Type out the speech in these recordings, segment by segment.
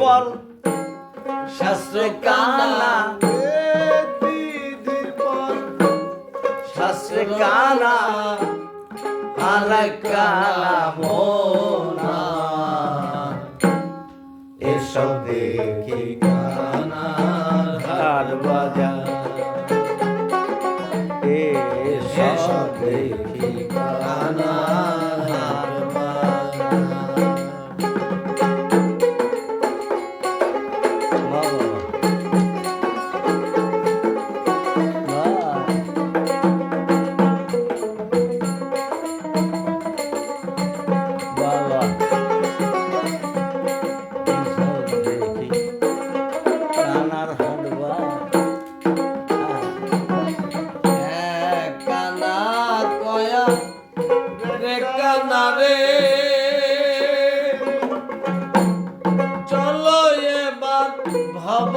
বল শাস্ত্র কানা শাস্ত্র কানা আলা কালা মোনা। এসব দেখি কানা বাজা।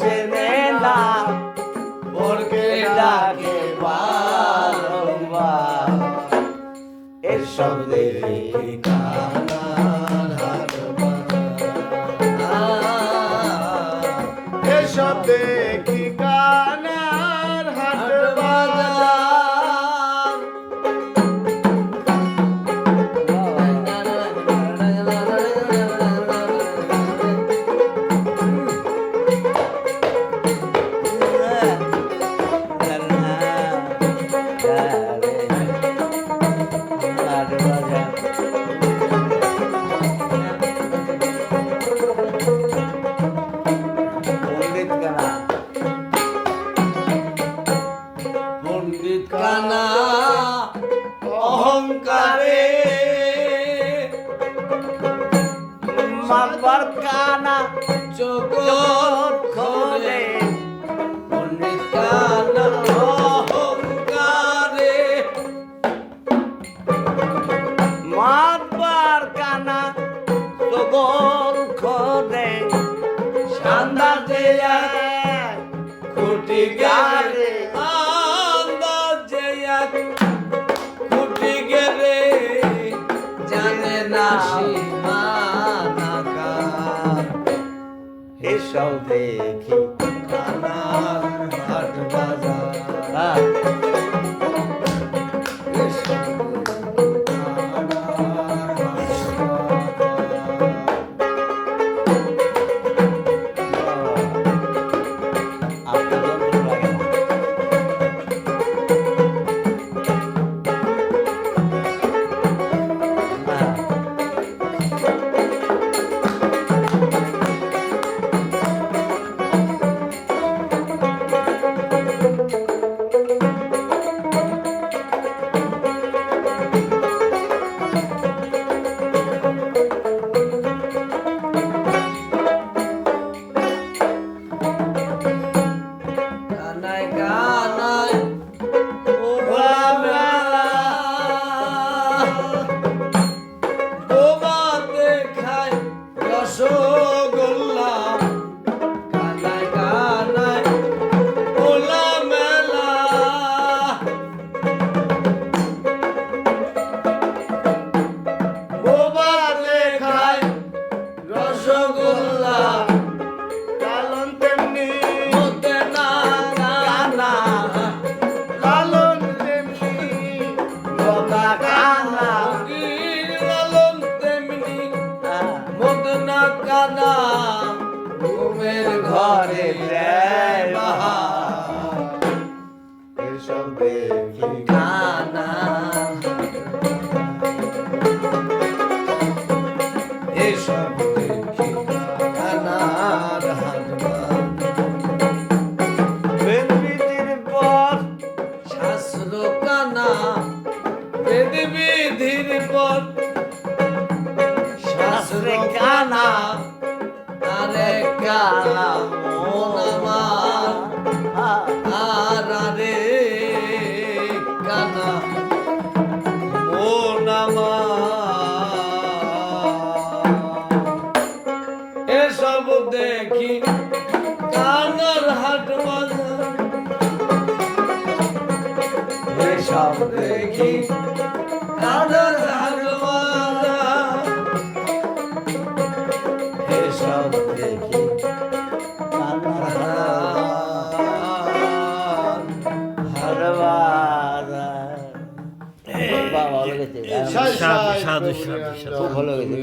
চেনে না ওরকে ডাকে বারবার। এসব দেখে নম্বর কানা চোখ খোলে। কানা কানা সান্দা দেয়া খুটি গাড়ি shall take 감사합니다. কানা মন আমার আর রে কানা মন আমার এসব দেখি কানার হাট বাজার। এসব দেখি, কানার সাধু, সাধু, সাধু। খুব ভালো গেছে